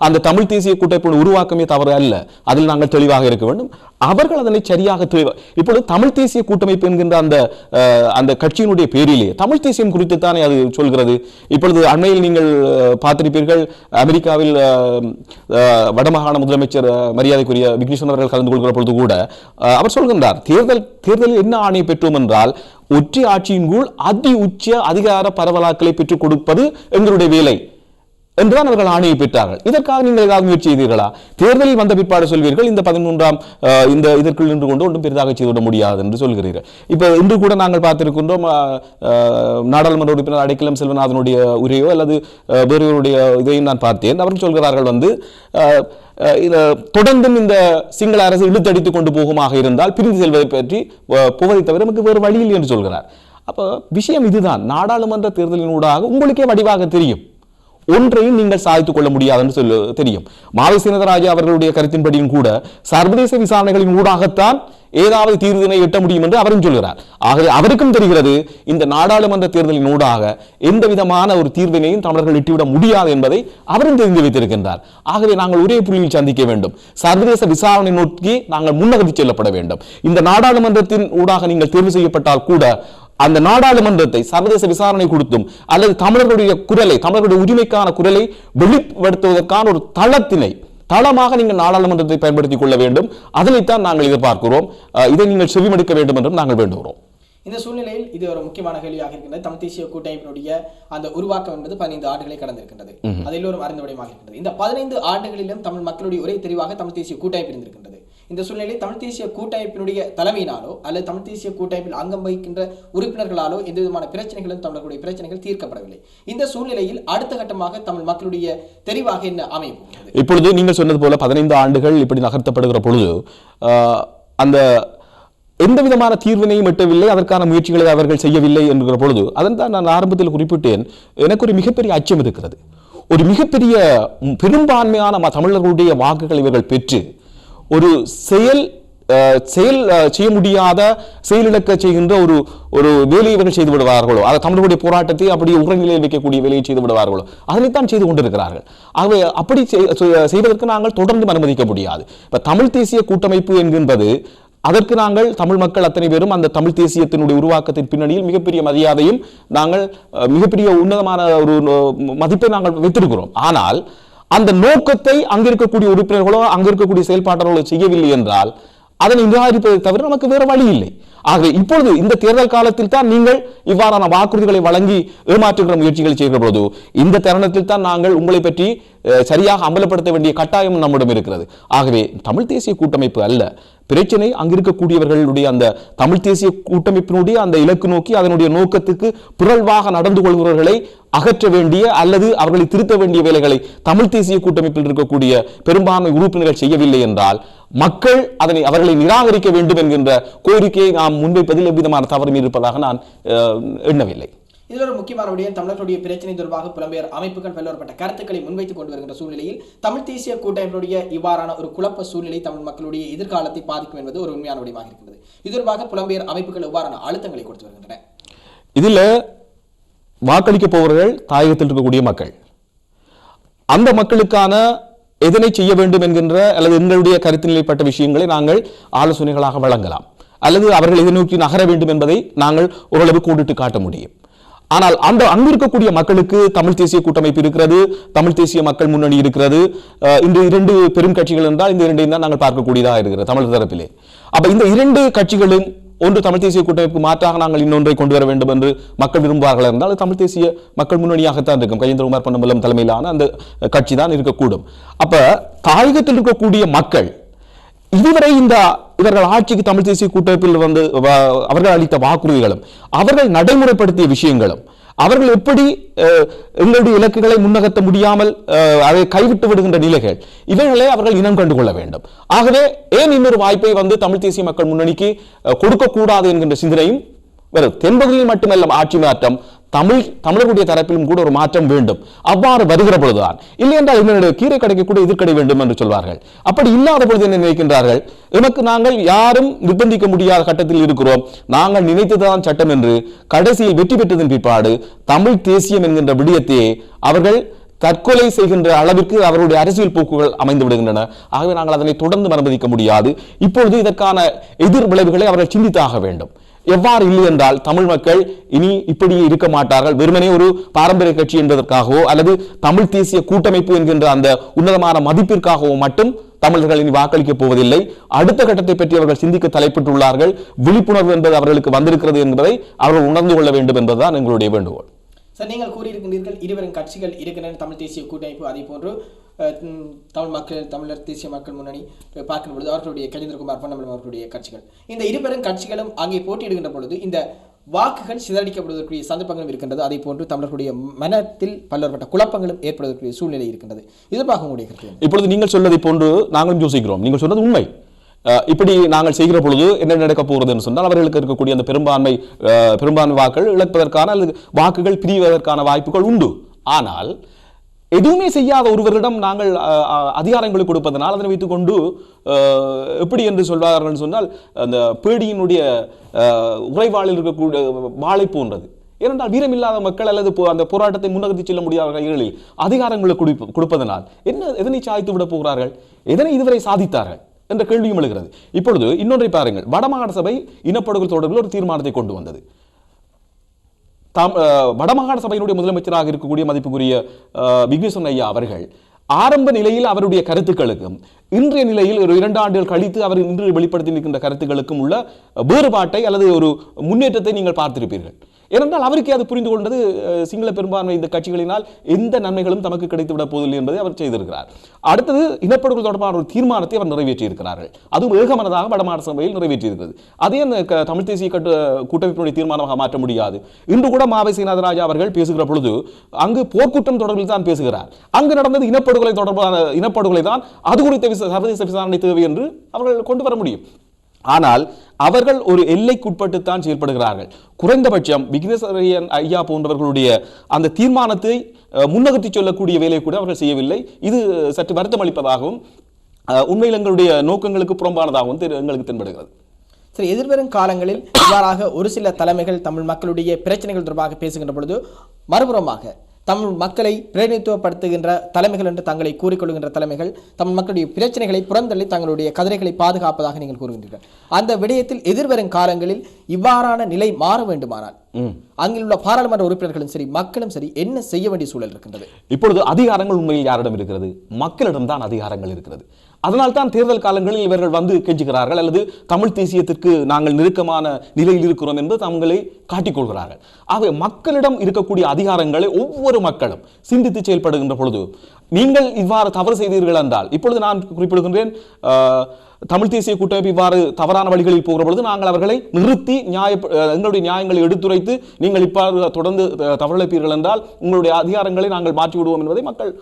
அந்த தமிழ் தேசிய கூட்டமைப்பின் உருவாக்கமே தவறு அல்ல. அதில் நாங்கள் தெளிவாக இருக்க வேண்டும். அவர்கள் அதனை சரியாக தெளிவாக இப்பொழுது தமிழ் தேசிய கூட்டமைப்பு என்கின்ற அந்த அஹ், அந்த கட்சியினுடைய பேரிலே தமிழ் தேசியம் குறித்து தானே அது சொல்கிறது? இப்பொழுது அண்மையில் நீங்கள் பார்த்திருப்பீர்கள் அமெரிக்காவில் வடமாகாண முதலமைச்சர் மரியாதைக்குரிய விக்னேஸ்வரன் அவர்கள் கலந்து கொள்கிற பொழுது கூட அவர் சொல்கின்றார் தேர்தல் தேர்தலில் என்ன ஆணையை பெற்றோம் என்றால் ஒற்றை ஆட்சியின் கீழ் அதி உச்ச அதிகார பரவலாக்களை பெற்றுக் கொடுப்பது எங்களுடைய வேலை. என்றுதான் அவர்கள் ஆணையை பெற்றார்கள். இதற்காக நீங்கள் ஏதாவது முயற்சி செய்தீர்களா? தேர்தலில் வந்த பிற்பாடு சொல்வீர்கள் இந்த பதிமூன்றாம் இந்த இதற்குள் நின்று கொண்டு ஒன்றும் பெரிதாக செய்துவிட முடியாது என்று சொல்கிறீர்கள். இப்போ இன்று கூட நாங்கள் பார்த்திருக்கின்றோம் நாடாளுமன்ற உறுப்பினர் அடைக்கலம் செல்வநாதனுடைய உரையோ அல்லது அஹ், வேறொருவருடைய இதையும் நான் பார்த்தேன். அவர்கள் சொல்கிறார்கள் வந்து தொடர்ந்தும் இந்த சிங்கள அரசு இழுத்தடித்துக் கொண்டு போகுமாக இருந்தால் பிரிந்து செல்வதை பற்றி அஹ், தவிர நமக்கு வேறு வழியில் என்று சொல்கிறார். அப்போ விஷயம் இதுதான். நாடாளுமன்ற தேர்தலினூடாக உங்களுக்கே வடிவாக தெரியும். ஒன்றையும் நீங்கள் சாதித்துக் கொள்ள முடியாதுன்னு சொல்ல தெரியும். மாவை சீனதராஜா அவர்களுடைய கருத்தின்படியும் கூட சர்வதேச விசாரணைகளின் ஊடாகத்தான் ஏதாவது தீர்வினை எட்ட முடியும் என்று அவரும் சொல்கிறார். ஆகவே அவருக்கும் தெரிகிறது இந்த நாடாளுமன்ற தேர்தலின் ஊடாக எந்த விதமான ஒரு தீர்வினையும் தமிழர்கள் எட்டிவிட முடியாது என்பதை அவரும் தெரிந்து வைத்திருக்கின்றார். ஆகவே நாங்கள் ஒரே புள்ளியில் சந்திக்க வேண்டும். சர்வதேச விசாரணை நோக்கி நாங்கள் முன்னகர்த்தி செல்லப்பட வேண்டும். இந்த நாடாளுமன்றத்தின் ஊடாக நீங்கள் தேர்வு செய்யப்பட்டால் கூட அந்த நாடாளுமன்றத்தை சர்வதேச விசாரணை கொடுத்தும் அல்லது தமிழர்களுடைய குரலை தமிழர்களுடைய உரிமைக்கான குரலை வெளிப்படுத்துவதற்கான ஒரு தளத்தினை தளமாக நீங்கள் நாடாளுமன்றத்தை பயன்படுத்திக் கொள்ள வேண்டும். அதனைத்தான் நாங்கள் எதிர்பார்க்கிறோம். இதை நீங்கள் செவிமடுக்க வேண்டும் என்றும் நாங்கள் வேண்டுகிறோம். இந்த சூழ்நிலையில் இது ஒரு முக்கியமான கேள்வியாக இருக்கின்றது. தமிழ் தேசிய கூட்டமைப்பினுடைய அந்த உருவாக்கம் என்பது பதினைந்து ஆண்டுகளை கடந்திருக்கின்றது. அது எல்லோரும் அறிந்த விடயமாக இருக்கின்றது. இந்த பதினைந்து ஆண்டுகளிலும் தமிழ் மக்களுடைய ஒரே தெரிவாக தமிழ் தேசிய கூட்டமைப்பு இருந்திருக்கின்றது. இந்த சூழ்நிலையில் தமிழ் தேசிய கூட்டமைப்பினுடைய தலைமையினாலோ அல்லது தமிழ் தேசிய கூட்டமைப்பில் அங்கம் வகிக்கின்ற உறுப்பினர்களாலோ எந்த விதமான பிரச்சனைகளும் தமிழர்களுடைய பிரச்சனைகள் தீர்க்கப்படவில்லை. இந்த சூழ்நிலையில் அடுத்த கட்டமாக தமிழ் மக்களுடைய தெரிவாக என்ன அமையும்? இப்பொழுது நீங்கள் சொன்னது போல பதினைந்து ஆண்டுகள் இப்படி நகர்த்தப்படுகிற பொழுது அந்த எந்த விதமான தீர்வினையும் எட்டவில்லை அதற்கான முயற்சிகளை அவர்கள் செய்யவில்லை என்கிற பொழுது அதன் தான் நான் ஆரம்பத்தில் குறிப்பிட்டேன் எனக்கு ஒரு மிகப்பெரிய அச்சம் இருக்கிறது. ஒரு மிகப்பெரிய பெரும்பான்மையான தமிழர்களுடைய வாக்குகள் இவர்கள் பெற்று ஒரு செயல் செயல் செய்ய முடியாத செயலிழக்க செய்கின்ற ஒரு ஒரு வேலையை இவர்கள் செய்து விடுவார்களோ அதை தமிழர்களுடைய போராட்டத்தை அப்படியே உரநிலையில் வைக்கக்கூடிய வேலையை செய்து விடுவார்களோ அதனைத்தான் செய்து கொண்டிருக்கிறார்கள். ஆகவே அப்படி செய்- செய்- செய்வதற்கு நாங்கள் தொடர்ந்து அனுமதிக்க முடியாது. இப்போ தமிழ் தேசிய கூட்டமைப்பு என்கின்றது அதற்கு நாங்கள் தமிழ் மக்கள் அத்தனை பேரும் அந்த தமிழ் தேசியத்தினுடைய உருவாக்கத்தின் பின்னணியில் மிகப்பெரிய மரியாதையும் நாங்கள் மிகப்பெரிய உன்னதமான ஒரு மதிப்பை நாங்கள் வைத்திருக்கிறோம். ஆனால் அந்த நோக்கத்தை அங்க இருக்கக்கூடிய உறுப்பினர்களோ அங்க இருக்கக்கூடிய செயல்பாட்டாளர்களோ செய்யவில்லை என்றால் அதனை நிராகரிப்பதை தவிர நமக்கு வேறு வழி இல்லை. ஆகவே இப்பொழுது இந்த தேர்தல் காலத்தில் தான் நீங்கள் இவ்வாறான வாக்குறுதிகளை வழங்கி ஏமாற்றுகிற முயற்சிகளை செய்கிற பொழுது இந்த தருணத்தில் தான் நாங்கள் உங்களை பற்றி சரியாக அமலப்படுத்த வேண்டிய கட்டாயம் நம்மிடம் இருக்கிறது. ஆகவே தமிழ் தேசிய கூட்டமைப்பு அல்ல. பிரச்சனை அங்கிருக்கக்கூடியவர்களுடைய அந்த தமிழ் தேசிய கூட்டமைப்பினுடைய அந்த இலக்கு நோக்கி அதனுடைய நோக்கத்துக்கு புரள்வாக நடந்து கொள்கிறவர்களை அகற்ற வேண்டிய அல்லது அவர்களை திருத்த வேண்டிய வேலைகளை தமிழ் தேசிய கூட்டமைப்பில் இருக்கக்கூடிய பெரும்பான்மை உறுப்பினர்கள் செய்யவில்லை என்றால் மக்கள் அதனை அவர்களை நிராகரிக்க வேண்டும் என்கின்ற கோரிக்கையை நாம் முன்வைப்பதில் எவ்விதமான தவறும் இருப்பதாக நான் எண்ணவில்லை. இதில் ஒரு முக்கியமான விடயம் தமிழர்களுடைய பிரச்சனை தொடர்பாக புலம்பெயர் அமைப்புகள் பல்வேறுபட்ட கருத்துக்களை முன்வைத்துக் கொண்டு வருகின்ற சூழ்நிலையில் தமிழ் தேசிய கூட்டமைப்பினுடைய இவ்வாறான ஒரு குழப்ப சூழ்நிலை தமிழ் மக்களுடைய எதிர்காலத்தை பாதிக்கும் என்பது ஒரு உண்மையான விடயமாக இருக்கிறது இது தொடர்பாக புலம்பெயர் அமைப்புகள் இவ்வாறான அழுத்தங்களை கொடுத்து வருகின்றன. இதுல வாக்களிக்க போவர்கள் தாயகத்தில் இருக்கக்கூடிய மக்கள். அந்த மக்களுக்கான எதனை செய்ய வேண்டும் என்கின்ற அல்லது எங்களுடைய கருத்து நிலைப்பட்ட விஷயங்களை நாங்கள் ஆலோசனைகளாக வழங்கலாம். அல்லது அவர்கள் எதை நோக்கி நகர வேண்டும் என்பதை நாங்கள் ஓரளவு கூட்டிட்டு காட்ட முடியும். ஆனால் அந்த அங்கு இருக்கக்கூடிய மக்களுக்கு தமிழ் தேசிய கூட்டமைப்பு இருக்கிறது தமிழ் தேசிய மக்கள் முன்னணி இருக்கிறது. இந்த இரண்டு பெரும் கட்சிகள் என்றால் இந்த இரண்டையும் தான் நாங்கள் பார்க்கக்கூடியதாக இருக்கிறது தமிழ் தரப்பிலே. அப்ப இந்த இரண்டு கட்சிகளும் ஒன்று தமிழ் தேசிய கூட்டமைப்பு மாற்றாக நாங்கள் இன்னொன்றை கொண்டு வர வேண்டும் என்று மக்கள் விரும்புவார்கள் இருந்தால் தமிழ் தேசிய மக்கள் முன்னணியாகத்தான் இருக்கும். கஜேந்திரகுமார் பொன்னம்பலம் தலைமையிலான அந்த கட்சி தான் இருக்கக்கூடும். அப்ப தாயகத்தில் இருக்கக்கூடிய மக்கள் இதுவரை இந்த இவர்கள் ஆட்சிக்கு தமிழ் தேசிய கூட்டமைப்பில் வந்து அவர்கள் அளித்த வாக்குறுதிகளும் அவர்கள் நடைமுறைப்படுத்திய விஷயங்களும் அவர்கள் எப்படி எங்களுடைய இலக்குகளை முன்னகர்த்த முடியாமல் அதை கைவிட்டு விடுகின்ற நிலைகள் இவைகளை அவர்கள் இனம் கண்டு கொள்ள வேண்டும். ஆகவே ஏன் இன்னொரு வாய்ப்பை வந்து தமிழ் தேசிய மக்கள் முன்னணிக்கு கொடுக்கக்கூடாது என்கின்ற சிந்தனையும் வரும் தென்பகுதியில் மட்டுமல்ல ஆட்சி மாற்றம் தமிழ் தமிழர்களுடைய தரப்பிலும் கூட ஒரு மாற்றம் வேண்டும். அவ்வாறு வருகிற பொழுதுதான் இல்லை என்றால் என்னுடைய கீரை கடைக்கு கூட எதிர்க்கடை வேண்டும் என்று சொல்வார்கள். அப்படி இல்லாத பொழுது என்ன நினைக்கின்றார்கள்? எமக்கு நாங்கள் யாரும் நிர்பந்திக்க முடியாத கட்டத்தில் இருக்கிறோம். நாங்கள் நினைத்ததுதான் சட்டம் என்று கடைசியில் வெற்றி பெற்றதன் பிற்பாடு தமிழ் தேசியம் என்கின்ற விடயத்தையே அவர்கள் தற்கொலை செய்கின்ற அளவிற்கு அவருடைய அரசியல் போக்குகள் அமைந்து விடுகின்றன. ஆகவே நாங்கள் அதனை தொடர்ந்து அனுமதிக்க முடியாது. இப்பொழுது இதற்கான எதிர் விளைவுகளை அவர்கள் சிந்தித்தாக வேண்டும். எவ்வாறு இல்லை என்றால் தமிழ் மக்கள் இனி இப்படி இருக்க மாட்டார்கள். வெறுமனே ஒரு பாரம்பரிய கட்சி என்பதற்காகவோ அல்லது தமிழ் தேசிய கூட்டமைப்பு என்கின்ற அந்த உன்னதமான மதிப்பிற்காகவோ மட்டும் தமிழர்கள் இனி வாக்களிக்கப் போவதில்லை. அடுத்த கட்டத்தை பற்றி அவர்கள் சிந்திக்க தலைப்பட்டுள்ளார்கள். விழிப்புணர்வு என்பது அவர்களுக்கு வந்திருக்கிறது என்பதை அவர்கள் உணர்ந்து கொள்ள வேண்டும் என்பதுதான் எங்களுடைய வேண்டுகோள். சார் நீங்கள் கூறியிருக்கின்றீர்கள் இருவரும் கட்சிகள் இருக்கின்றன தமிழ் தேசிய கூட்டமைப்பு அதே போன்று தமிழ் மக்கள் தமிழர் தேசிய மக்கள் முன்னணி பார்க்கும் பொழுது அவர்களுடைய கஜேந்திரகுமார் பொன்னம்பலம் அவர்களுடைய கட்சிகள். இந்த இருபெரும் கட்சிகளும் அங்கே போட்டியிடுகின்ற பொழுது இந்த வாக்குகள் சிதறடிக்கப்படுவதற்குரிய சந்தர்ப்பங்களும் இருக்கின்றது. அதே போன்று தமிழர்களுடைய மனத்தில் பல்வேறுபட்ட குழப்பங்களும் ஏற்படுவதற்குரிய சூழ்நிலை இருக்கின்றது. இது பார்க்க உங்களுடைய கருத்து இப்பொழுது நீங்கள் சொல்வதை போன்று நாங்களும் யோசிக்கிறோம். நீங்கள் சொன்னது உண்மை. இப்படி நாங்கள் செய்கிற பொழுது என்ன நடக்க போகிறதுன்னு சொன்னால் அவர்களுக்கு இருக்கக்கூடிய அந்த பெரும்பான்மை பெரும்பான்மை வாக்குகள் இழப்பதற்கான அல்லது வாக்குகள் பிரிவதற்கான வாய்ப்புகள் உண்டு. ஆனால் எதுவுமே செய்யாத ஒருவரிடம் நாங்கள் அஹ், அதிகாரங்களை கொடுப்பதனால் அதனை வைத்துக்கொண்டு எப்படி என்று சொல்வார்கள் என்று சொன்னால் அந்த பேடியினுடைய உறைவாளில் இருக்கக்கூடிய வாழை போன்றது. ஏனென்றால் வீரமில்லாத மக்கள் அல்லது போ- அந்த போராட்டத்தை முன்னகர்த்தி செல்ல முடியாத கைகளில் அதிகாரங்களை கொடுப்பதனால் என்ன எதனை சாய்த்து விட போகிறார்கள்? எதனை இதுவரை சாதித்தார்கள்? என்ற கேள்வியும் எழுகிறது. இப்பொழுது இன்னொன்றை பாருங்கள். வடமாகாண சபை இனப்படுகொலை தொடர்பில் ஒரு தீர்மானத்தை கொண்டு வந்தது. தாம் வடமாகாண சபையினுடைய முதலமைச்சராக இருக்கக்கூடிய மதிப்புக்குரிய அஹ், விக்னேஸ்வரன் ஐயா அவர்கள் ஆரம்ப நிலையில் அவருடைய கருத்துக்களுக்கும் இன்றைய நிலையில் ஒரு இரண்டு ஆண்டுகள் கழித்து அவர் இன்று வெளிப்படுத்தி நிற்கின்ற கருத்துக்களுக்கும் உள்ள வேறுபாட்டை அல்லது ஒரு முன்னேற்றத்தை நீங்கள் பார்த்திருப்பீர்கள். இருந்தால் அவருக்கே அது புரிந்து கொண்டது சிங்கள பெரும்பான்மை இந்த கட்சிகளினால் எந்த நன்மைகளும் தமக்கு கிடைத்துவிடப் போவதில்லை என்பதை அவர் செய்திருக்கிறார். அடுத்தது இனப்படுகொலை தொடர்பான ஒரு தீர்மானத்தை அவர் நிறைவேற்றியிருக்கிறார்கள். அதுவும் ஏகமனதாக வடமாநில சபையில் நிறைவேற்றியிருக்கிறது. அதே அந்த தமிழ் தேசிய கட்டு கூட்டமைப்பினுடைய தீர்மானமாக மாற்ற முடியாது. இன்று கூட மாவை சீனாதராஜா அவர்கள் பேசுகிற பொழுது அங்கு போர்க்குற்றம் தொடர்பில் தான் பேசுகிறார். அங்கு நடந்தது இனப்படுகொலை தொடர்பான இனப்படுகொலை தான் அது குறித்த சர்வதேச விசாரணை தேவை என்று அவர்கள் கொண்டு வர முடியும். ஆனால் அவர்கள் ஒரு எல்லைக்குட்பட்டுத்தான் செயல்படுகிறார்கள். குறைந்தபட்சம் விக்னேஸ்வரன் ஐயா போன்றவர்களுடைய அந்த தீர்மானத்தை முன்னகர்த்தி சொல்லக்கூடிய வேலையை கூட அவர்கள் செய்யவில்லை. இது சற்று வருத்தம் அளிப்பதாகவும் உண்மையில் எங்களுடைய நோக்கங்களுக்கு புறம்பானதாகவும் எங்களுக்கு தென்படுகிறது. சரி எதிர்வரும் காலங்களில் இவ்வாறாக ஒரு சில தலைமைகள் தமிழ் மக்களுடைய பிரச்சனைகள் தொடர்பாக பேசுகின்ற பொழுது மறுபுறமாக தமிழ் மக்களை பிரதிநிதித்துவப்படுத்துகின்ற தலைமைகள் என்று தங்களை கூறிக்கொள்கின்ற தலைமைகள் தமிழ் மக்களுடைய பிரச்சனைகளை புறந்தள்ளி தங்களுடைய கதிரைகளை பாதுகாப்பதாக நீங்கள் கூறுகின்றீர்கள். அந்த விடயத்தில் எதிர்வரும் காலங்களில் இவ்வாறான நிலை மாற வேண்டுமானால் அங்கிலுள்ள பாராளுமன்ற உறுப்பினர்களும் சரி மக்களும் சரி என்ன செய்ய வேண்டிய சூழல் இருக்கின்றது? இப்பொழுது அதிகாரங்கள் உண்மையில் யாரிடம் இருக்கிறது? மக்களிடம் தான் அதிகாரங்கள் இருக்கிறது. அதனால் தான் தேர்தல் காலங்களில் இவர்கள் வந்து கெஞ்சுகிறார்கள். அல்லது தமிழ் தேசியத்திற்கு நாங்கள் நெருக்கமான நிலையில் இருக்கிறோம் என்று தங்களை காட்டிக்கொள்கிறார்கள். ஆகவே மக்களிடம் இருக்கக்கூடிய அதிகாரங்களை ஒவ்வொரு மக்களும் சிந்தித்து செயல்படுகின்ற பொழுது நீங்கள் இவ்வாறு தவறு செய்தீர்கள் என்றால் இப்பொழுது நான் குறிப்பிடுகின்றேன் தமிழ் தேசிய கூட்டமைப்பு இவ்வாறு தவறான வழிகளில் போகிற பொழுது நாங்கள் அவர்களை நிறுத்தி நியாய எங்களுடைய நியாயங்களை எடுத்துரைத்து நீங்கள் இவ்வாறு தொடர்ந்து தவறிழைப்பீர்கள் என்றால் உங்களுடைய அதிகாரங்களை நாங்கள் மாற்றி விடுவோம் என்பதை மக்கள்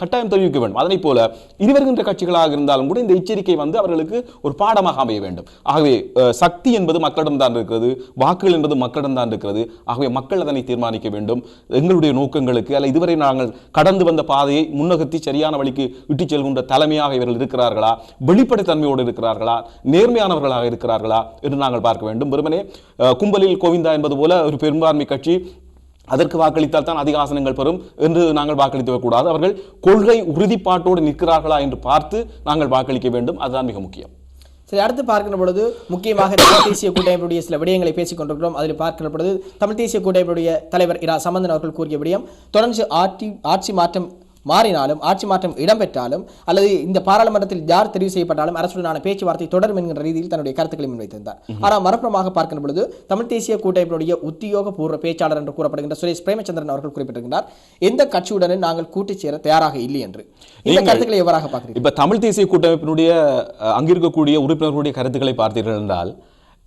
கட்டாயம் தெரிவிக்க வேண்டும். அதனைப் போல இனிவருகின்ற கட்சிகளாக இருந்தாலும் கூட இந்த எச்சரிக்கை வந்து அவர்களுக்கு ஒரு பாடமாக அமைய வேண்டும். ஆகவே சக்தி என்பது மக்களிடம் தான் இருக்கிறது வாக்குகள் என்பது மக்களிடம் தான் இருக்கிறது. ஆகவே மக்கள் அதனை தீர்மானிக்க வேண்டும். எங்களுடைய நோக்கங்களுக்கு அல்ல இதுவரை நாங்கள் கடந்து வந்த பாதையை முன்னகர்த்தி சரியான வழிக்கு இட்டுச் செல்கின்ற தலைமையாக இவர்கள் இருக்கிறார்களா? வெளிப்படைத்தன்மையோடு இருக்கிறார்களா? நேர்மையானவர்களாக இருக்கிறார்களா? என்று நாங்கள் பார்க்க வேண்டும். வெறுமனே கும்பலில் கோவிந்தா என்பது போல ஒரு பெரும்பான்மை கட்சி அதற்கு வாக்களித்தால் தான் அதிக ஆசனங்கள் பெறும் என்று நாங்கள் வாக்களித்து விடக்கூடாது அவர்கள் கொள்கை உறுதிப்பாட்டோடு நிற்கிறார்களா என்று பார்த்து நாங்கள் வாக்களிக்க வேண்டும். அதுதான் மிக முக்கியம். சரி அடுத்து பார்க்கிற பொழுது முக்கியமாக தமிழ் தேசிய கூட்டமைப்புடைய சில விடயங்களை பேசிக் கொண்டிருக்கிறோம். அதில் பார்க்கிற பொழுது தமிழ் தேசிய கூட்டமைப்புடைய தலைவர் இரா சம்பந்தன் அவர்கள் கூறிய விடயம் தொடர்ந்து ஆட்சி ஆட்சி மாற்றம் மாறினாலும் ஆட்சி மாற்றம் இடம்பெற்றாலும் அல்லது இந்த பாராளுமன்றத்தில் யார் தெரிவு செய்யப்பட்டாலும் அரசுடனான பேச்சுவார்த்தை தொடரும் என்கின்ற ரீதியில் தன்னுடைய கருத்துக்களை முன்வைத்திருந்தார். ஆனால் மறுபுறமாக பார்க்கின்ற பொழுது தமிழ் தேசிய கூட்டமைப்பினுடைய உத்தியோகபூர்வ பேச்சாளர் என்று கூறப்படுகின்ற சுரேஷ் பிரேமச்சந்திரன் அவர்கள் குறிப்பிட்டிருக்கிறார் எந்த கட்சியுடனும் நாங்கள் கூட்டு சேர தயாராக இல்லை என்று. இந்த கருத்துக்களை எவ்வாறாக பார்க்கிறீர்கள்? இப்ப தமிழ் தேசிய கூட்டமைப்பினுடைய அங்கிருக்கக்கூடிய உறுப்பினர்களுடைய கருத்துக்களை பார்த்தீர்கள் என்றால்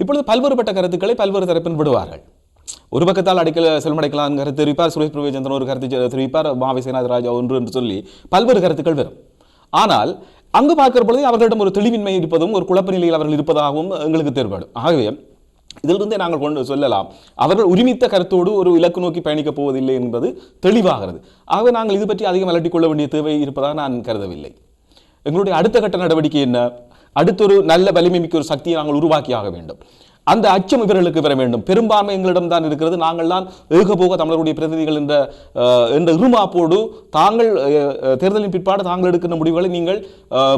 இப்பொழுது பல்வேறுபட்ட கருத்துக்களை பல்வேறு தரப்பின் விடுவார்கள். ஒரு பக்கத்தால் அடிக்கல செல்மடைக்கலாம் கருத்து தெரிவிப்பார். சுரேஷ் பிரபேச்சந்திரன் ஒரு கருத்து தெரிவிப்பார். மாவை சேனாதிராஜா ஒன்று என்று சொல்லி பல்வேறு கருத்துக்கள் வரும். ஆனால் அங்கு பார்க்கிற பொழுது அவர்களிடம் ஒரு தெளிவின்மை இருப்பதும் ஒரு குழப்ப நிலையில் அவர்கள் இருப்பதாகவும் எங்களுக்கு தென்படும் ஆகவே இதிலிருந்தே நாங்கள் கொண்டு சொல்லலாம் அவர்கள் உரிமித்த கருத்தோடு ஒரு இலக்கு நோக்கி பயணிக்கப் போவதில்லை என்பது தெளிவாகிறது. ஆகவே நாங்கள் இது பற்றி அதிகம் அலட்டிக் கொள்ள வேண்டிய தேவை இருப்பதாக நான் கருதவில்லை. எங்களுடைய அடுத்த கட்ட நடவடிக்கை என்ன? அடுத்தொரு நல்ல வலிமை மிக்க ஒரு சக்தியை நாங்கள் உருவாக்கியாக வேண்டும். அந்த அச்சம் இவர்களுக்கு பெற வேண்டும். பெரும்பான்மை எங்களிடம் தான் இருக்கிறது. நாங்கள் தான் ஏகபோக தமிழருடைய பிரதிநிதிகள் என்ற என்ற இருமாப்போடு தாங்கள் தேர்தலின் பிற்பாடு தாங்கள் எடுக்கின்ற முடிவுகளை நீங்கள்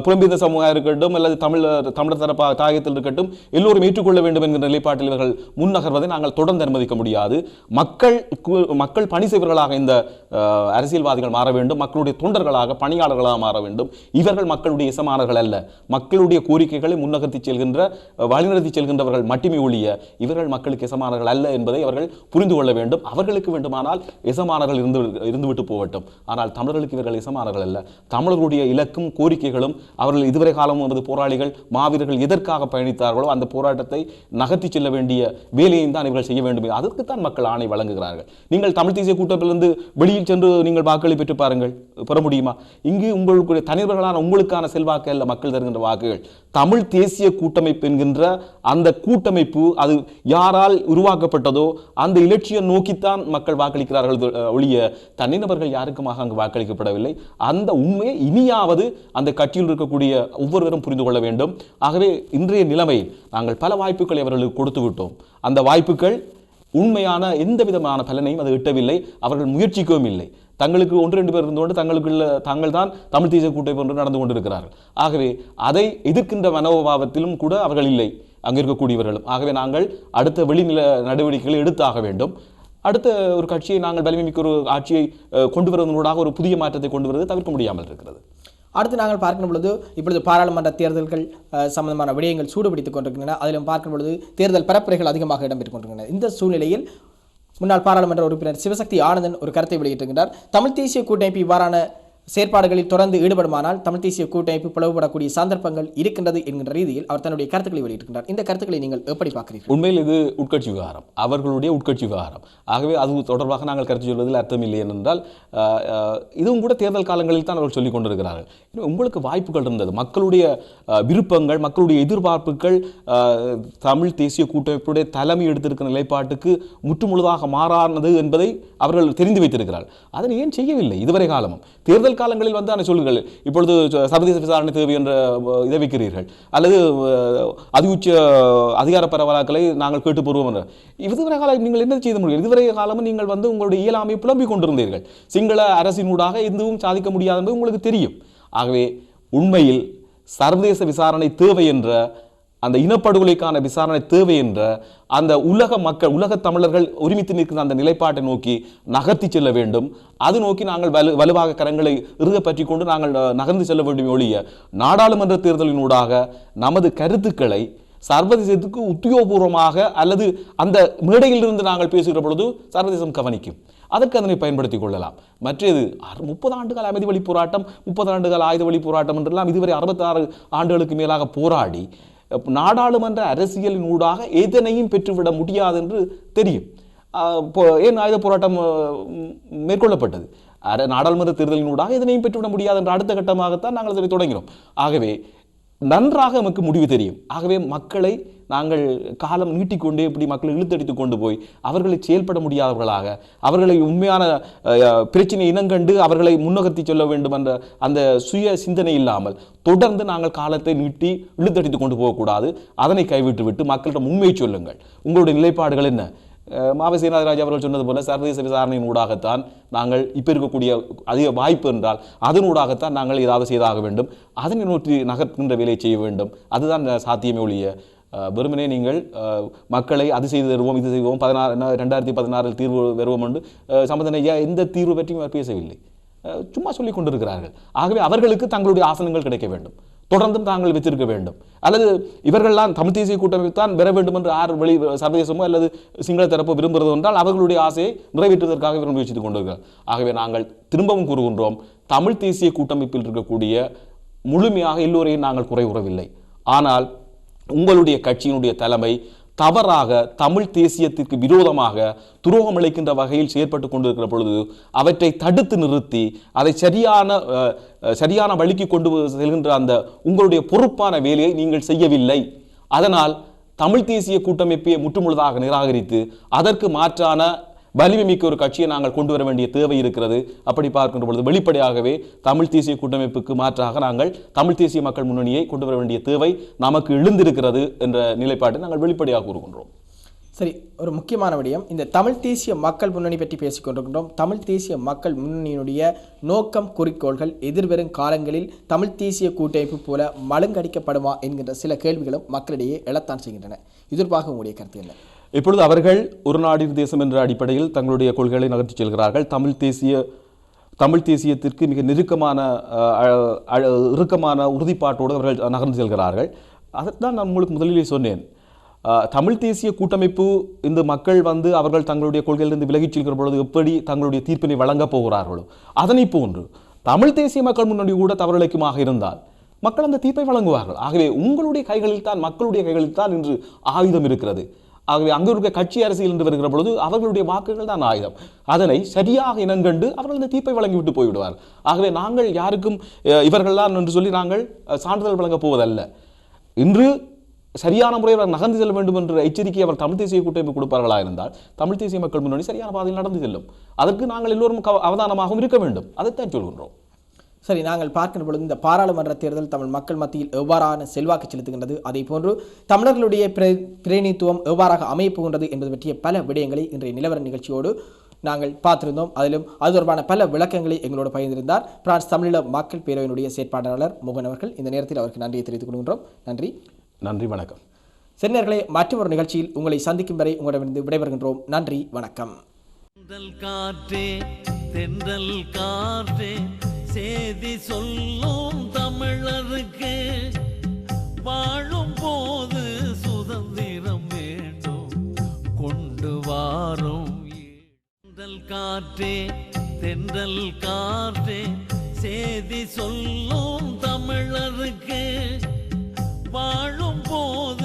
புலம்பெயர்ந்த சமூகம் இருக்கட்டும் அல்லது தமிழ் தமிழர் தரப்பா தாயத்தில் இருக்கட்டும் எல்லோரும் ஏற்றுக்கொள்ள வேண்டும் என்கிற நிலைப்பாட்டில் இவர்கள் முன்னகர்வதை நாங்கள் தொடர்ந்து அனுமதிக்க முடியாது. மக்கள் மக்கள் பணி செய்வர்களாக இந்த அரசியல்வாதிகள் மாற வேண்டும். மக்களுடைய தொண்டர்களாக பணியாளர்களாக மாற வேண்டும். இவர்கள் மக்களுடைய இசமானர்கள் அல்ல. மக்களுடைய கோரிக்கைகளை முன்னகர்த்தி செல்கின்ற வழிநடத்தி செல்கின்றவர்கள் மட்டுமே ஒழிய இவர்கள் மக்களுக்கு எசமானர்கள் அல்ல என்பதை அவர்கள் புரிந்து கொள்ள வேண்டும். அவர்களுக்கு வேண்டுமானால் எசமானர்கள் இருந்து இருந்துவிட்டு போகட்டும். ஆனால் தமிழர்களுக்கு இவர்கள் எசமானர்கள் அல்ல. தமிழர்களுடைய இலக்கும் கோரிக்கைகளும் அவர்கள் இதுவரை காலம் நமது போராளிகள் மாவீரர்கள் எதற்காக பயணித்தார்களோ அந்த போராட்டத்தை நகர்த்தி செல்ல வேண்டிய வேலையை தான் இவர்கள் செய்ய வேண்டும். அதற்குத்தான் மக்கள் ஆணை வழங்குகிறார்கள். நீங்கள் தமிழ் தேசிய கூட்டத்திலிருந்து வெளியில் சென்று நீங்கள் வாக்குகளை பெற்று பாருங்கள். பெற முடியுமா? இங்கு உங்களுக்கு தனிவர்களான உங்களுக்கான செல்வாக்கு அல்ல மக்கள் தருகின்ற வாக்குகள். தமிழ் தேசிய கூட்டமைப்பு என்கின்ற அந்த கூட்டமைப்பு அமைப்பு அது யாரால் உருவாக்கப்பட்டதோ அந்த இலட்சியம் நோக்கித்தான் மக்கள் வாக்களிக்கிறார்கள் ஒழிய தனிநபர்கள் யாருக்குமாக அங்கு வாக்களிக்கப்படவில்லை. அந்த உண்மையை இனியாவது அந்த கட்சியில் இருக்கக்கூடிய ஒவ்வொருவரும் புரிந்து கொள்ள வேண்டும். ஆகவே இன்றைய நிலைமையில் நாங்கள் பல வாய்ப்புகளை அவர்களுக்கு கொடுத்து விட்டோம். அந்த வாய்ப்புகள் உண்மையான எந்த விதமான பலனையும் அது எட்டவில்லை. அவர்கள் முயற்சிக்கவும் இல்லை. தங்களுக்கு ஒன்று ரெண்டு பேர் இருந்தோண்டு தங்களுக்குள்ள தாங்கள் தான் தமிழ் தேசிய கூட்டமைப்பு ஒன்று நடந்து கொண்டிருக்கிறார்கள். ஆகவே அதை எதிர்க்கின்ற மனோபாவத்திலும் கூட அவர்கள் இல்லை. அங்கே இருக்கக்கூடியவர்களும் ஆகவே நாங்கள் அடுத்த வெளிநில நடவடிக்கைகளை எடுத்தாக வேண்டும். அடுத்த ஒரு கட்சியை நாங்கள் வலிமைமிக்க ஒரு ஆட்சியை கொண்டு வருவதனூடாக ஒரு புதிய மாற்றத்தை கொண்டு வருவது தவிர்க்க முடியாமல் இருக்கிறது. அடுத்து நாங்கள் பார்க்கும் பொழுது இப்பொழுது பாராளுமன்ற தேர்தல்கள் சம்பந்தமான விடயங்கள் சூடுபிடித்துக் கொண்டிருக்கின்றன. அதிலும் பார்க்கும் பொழுது தேர்தல் பரப்புரைகள் அதிகமாக இடம்பெற்றுக் கொண்டிருக்கின்றன இந்த சூழ்நிலையில் முன்னாள் பாராளுமன்ற உறுப்பினர் சிவசக்தி ஆனந்தன் ஒரு கருத்தை வெளியிட்டிருக்கிறார் தமிழ் தேசிய கூட்டமைப்பு இவ்வாறான செயற்பாடுகளில் தொடர்ந்து ஈடுபடுமானால் தமிழ் தேசிய கூட்டமைப்பு பிளவுபடக்கூடிய சந்தர்ப்பங்கள் இருக்கின்றது என்கின்ற ரீதியில் அவர் தன்னுடைய கருத்துக்களை வெளியிட்டிருக்கிறார் இந்த கருத்துக்களை நீங்கள் எப்படி பார்க்கிறீர்கள்? உண்மையில் இது உட்கட்சி விவகாரம். அவர்களுடைய உட்கட்சி விவகாரம். ஆகவே அது தொடர்பாக நாங்கள் கருத்து சொல்வதில் அர்த்தம் இல்லை ஏனென்றால் இதுவும் கூட தேர்தல் காலங்களில் தான் அவர்கள் சொல்லிக் கொண்டிருக்கிறார்கள். உங்களுக்கு வாய்ப்புகள் இருந்தது. மக்களுடைய விருப்பங்கள் மக்களுடைய எதிர்பார்ப்புகள் தமிழ் தேசிய கூட்டமைப்புடைய தலைமை எடுத்திருக்கிற நிலைப்பாட்டுக்கு முற்றுமுழுதாக மாறானது என்பதை அவர்கள் தெரிந்து வைத்திருக்கிறார்கள். அதனை ஏன் செய்யவில்லை? இதுவரை காலமும். தேர்தல் காலங்களில் வந்து அதை சொல்லுங்கள் இப்பொழுது சர்வதேச விசாரணை தேவை என்ற அஹ், இதை வைக்கிறீர்கள். அல்லது அஹ், அதிஉச்ச அதிகார பரவலாக்களை நாங்கள் கேட்டு போடுவோம் என்ற. இதுவரை காலம் நீங்கள் என்ன செய்த முடியும்? இதுவரை காலமும் நீங்கள் வந்து உங்களுடைய இயலாமை புலம்பிக் கொண்டிருந்தீர்கள். சிங்கள அரசினூடாக எதுவும் சாதிக்க முடியாது என்பது உங்களுக்கு தெரியும். ஆகவே உண்மையில் சர்வதேச விசாரணை தேவை என்ற அந்த இனப்படுகொலைக்கான விசாரணை தேவை என்ற அந்த உலக மக்கள் உலக தமிழர்கள் ஒருமித்து நிற்கிற அந்த நிலைப்பாட்டை நோக்கி நகர்த்தி செல்ல வேண்டும். அது நோக்கி நாங்கள் வலு வலுவாக கரங்களை இறுக பற்றி கொண்டு நாங்கள் நகர்ந்து செல்ல வேண்டும் ஒழிய நாடாளுமன்ற தேர்தலினூடாக நமது கருத்துக்களை சர்வதேசத்துக்கு உத்தியோகபூர்வமாக அல்லது அந்த மேடையிலிருந்து நாங்கள் பேசுகிற பொழுது சர்வதேசம் கவனிக்கும். அதற்கு அதனை பயன்படுத்திக் கொள்ளலாம். மற்றது அறு- முப்பது ஆண்டுகால அமைதி வழி போராட்டம் முப்பது ஆண்டுகால ஆயுத வழி போராட்டம் என்றெல்லாம் இதுவரை அறுபத்தாறு ஆண்டுகளுக்கு மேலாக போராடி நாடாளுமன்ற அரசியலின் ஊடாக எதனையும் பெற்றுவிட முடியாது என்று தெரியும் ஏன் ஆயுத போராட்டம் மேற்கொள்ளப்பட்டது? அர நாடாளுமன்ற தேர்தலின் ஊடாக எதனையும் பெற்றுவிட முடியாது என்ற அடுத்த கட்டமாகத்தான் நாங்கள் இதனை தொடங்கினோம். ஆகவே நன்றாக நமக்கு முடிவு தெரியும். ஆகவே மக்களை நாங்கள் காலம் நீட்டிக்கொண்டே இப்படி மக்களை இழுத்தடித்து கொண்டு போய் அவர்களை செயல்பட முடியாதவர்களாக அவர்களை உண்மையான பிரச்சனை இனங்கண்டு அவர்களை முன்னகர்த்தி சொல்ல வேண்டும் என்ற அந்த சுய சிந்தனை இல்லாமல் தொடர்ந்து நாங்கள் காலத்தை நீட்டி இழுத்தடித்து கொண்டு போகக்கூடாது. அதனை கைவிட்டு விட்டு மக்களிடம் உண்மையை சொல்லுங்கள். உங்களுடைய நிலைப்பாடுகள் என்ன? மாவை சீனாதராஜ் அவர்கள் சொன்னது போல சர்வதேச விசாரணையின் ஊடாகத்தான் நாங்கள் இப்போ இருக்கக்கூடிய அதிக வாய்ப்பு என்றால் அதன் ஊடாகத்தான் நாங்கள் ஏதாவது செய்தாக வேண்டும். அதனை நோக்கி நகர்கின்ற வேலையை செய்ய வேண்டும். அதுதான் சாத்தியமே ஒழிய வெறுமனே நீங்கள் மக்களை அது செய்து தருவோம் இது செய்வோம் பதினாறு என்ன, ரெண்டாயிரத்தி பதினாறில் தீர்வு வருவோம் என்று சம்பந்தன் ஐயா எந்த தீர்வு பற்றியும் அவர் பேசவில்லை. சும்மா சொல்லிக் கொண்டிருக்கிறார்கள். ஆகவே அவர்களுக்கு தங்களுடைய ஆசனங்கள் கிடைக்க வேண்டும். தொடர்ந்தும் தாங்கள் வைத்திருக்க வேண்டும். அல்லது இவர்கள்லாம் தமிழ் தேசிய கூட்டமைப்பு தான் பெற வேண்டும் என்று ஆறு வெளி சர்வதேசமோ அல்லது சிங்கள தரப்போ விரும்புகிறது என்றால் அவர்களுடைய ஆசையை நிறைவேற்றுவதற்காக இவர்கள் முயற்சித்துக் கொண்டிருக்கிறார். ஆகவே நாங்கள் திரும்பவும் கூறுகின்றோம் தமிழ் தேசிய கூட்டமைப்பில் இருக்கக்கூடிய முழுமையாக எல்லோரையும் நாங்கள் குறை உறவில்லை ஆனால் உங்களுடைய கட்சியினுடைய தலைமை தவறாக தமிழ் தேசியத்திற்கு விரோதமாக துரோகம் அளிக்கின்ற வகையில் செயற்பட்டு கொண்டிருக்கிற பொழுது அவற்றை தடுத்து நிறுத்தி அதை சரியான சரியான வழிக்கு கொண்டு செல்கின்ற அந்த உங்களுடைய பொறுப்பான வேலையை நீங்கள் செய்யவில்லை. அதனால் தமிழ் தேசிய கூட்டமைப்பை முற்றுமுழுதாக நிராகரித்து அதற்கு மாற்றான வலிமை மிக்க ஒரு கட்சியை நாங்கள் கொண்டு வர வேண்டிய தேவை இருக்கிறது. அப்படி பார்க்கின்ற பொழுது வெளிப்படையாகவே தமிழ் தேசிய கூட்டமைப்புக்கு மாற்றாக நாங்கள் தமிழ் தேசிய மக்கள் முன்னணியை கொண்டு வர வேண்டிய தேவை நமக்கு எழுந்திருக்கிறது என்ற நிலைப்பாட்டை நாங்கள் வெளிப்படையாக கூறுகின்றோம். சரி ஒரு முக்கியமான விடயம். இந்த தமிழ் தேசிய மக்கள் முன்னணி பற்றி பேசிக்கொண்டிருக்கின்றோம் தமிழ் தேசிய மக்கள் முன்னணியினுடைய நோக்கம் குறிக்கோள்கள் எதிர்வரும் காலங்களில் தமிழ் தேசிய கூட்டமைப்பு போல மழுங்கடிக்கப்படுமா என்கின்ற சில கேள்விகளும் மக்களிடையே எழத்தான் செய்கின்றன. எதிர்பார்க்க உங்களுடைய கருத்து என்ன? இப்பொழுது அவர்கள் ஒரு நாடின் தேசம் என்ற அடிப்படையில் தங்களுடைய கொள்கைகளை நகர்த்திச் செல்கிறார்கள். தமிழ் தேசிய தமிழ் தேசியத்திற்கு மிக நெருக்கமான இறுக்கமான உறுதிப்பாட்டோடு அவர்கள் நகர்ந்து செல்கிறார்கள். அதைத்தான் நான் உங்களுக்கு முதலிலே சொன்னேன். தமிழ் தேசிய கூட்டமைப்பு இந்த மக்கள் வந்து அவர்கள் தங்களுடைய கொள்கையிலிருந்து விலகிச் செல்கிற பொழுது எப்படி தங்களுடைய தீர்ப்பினை வழங்கப் போகிறார்களோ அதனை போன்று தமிழ் தேசிய மக்கள் முன்னணி கூட தவறிழைக்குமாக இருந்தால் மக்கள் அந்த தீர்ப்பை வழங்குவார்கள். ஆகவே உங்களுடைய கைகளில் தான் மக்களுடைய கைகளில் தான் இன்று ஆயுதம் இருக்கிறது. ஆகவே அங்கு இருக்க கட்சி அரசியல் என்று வருகிற பொழுது அவர்களுடைய வாக்குகள் தான் ஆயுதம். அதனை சரியாக இனங்கண்டு அவர்கள் அந்த தீப்பை வழங்கிவிட்டு போய்விடுவார். ஆகவே நாங்கள் யாருக்கும் அஹ், இவர்கள்தான் என்று சொல்லி நாங்கள் சான்றிதழ் வழங்கப் போவதல்ல. இன்று சரியான முறையில் அவர் நகர்ந்து செல்ல வேண்டும் என்ற எச்சரிக்கை அவர் தமிழ் தேசிய கூட்டமைப்பு கொடுப்பார்களா இருந்தால் தமிழ் தேசிய மக்கள் முன்னணி சரியான பாதையில் நடந்து செல்லும். அதற்கு நாங்கள் எல்லோரும் அவதானமாகவும் இருக்க வேண்டும். அதைத்தான் சொல்கின்றோம். சரி நாங்கள் பார்க்கின்ற பொழுது இந்த பாராளுமன்ற தேர்தல் தமிழ் மக்கள் மத்தியில் எவ்வாறான செல்வாக்கு செலுத்துகின்றது அதே போன்று தமிழர்களுடைய பிர- பிரதிநிதித்துவம் எவ்வாறாக அமையப் போகின்றது என்பது பற்றிய பல விடயங்களை இன்றைய நிலவர நிகழ்ச்சியோடு நாங்கள் பார்த்திருந்தோம். அதிலும் அது தொடர்பான பல விளக்கங்களை எங்களோடு பகிர்ந்திருந்தார். பிரான்ஸ் தமிழீழ மக்கள் பேரவையினுடைய செயற்பாட்டாளர் மோகன் அவர்கள். இந்த நேரத்தில் அவருக்கு நன்றியை தெரிவித்துக் கொள்கின்றோம். நன்றி. நன்றி வணக்கம். சென்னர்களே மற்றொரு நிகழ்ச்சியில் உங்களை சந்திக்கும் வரை உங்களிடமிருந்து விடைபெறுகின்றோம். நன்றி வணக்கம். காற்றே தென்றல் காற்றே சேதி சொல்லும் தமிழருக்கு வாழும் போது சுதந்திரம் வேண்டும். கொண்டு வாரும் தென்றல் காற்றே தென்றல் காற்றே சேதி சொல்லும் தமிழருக்கு வாழும் போது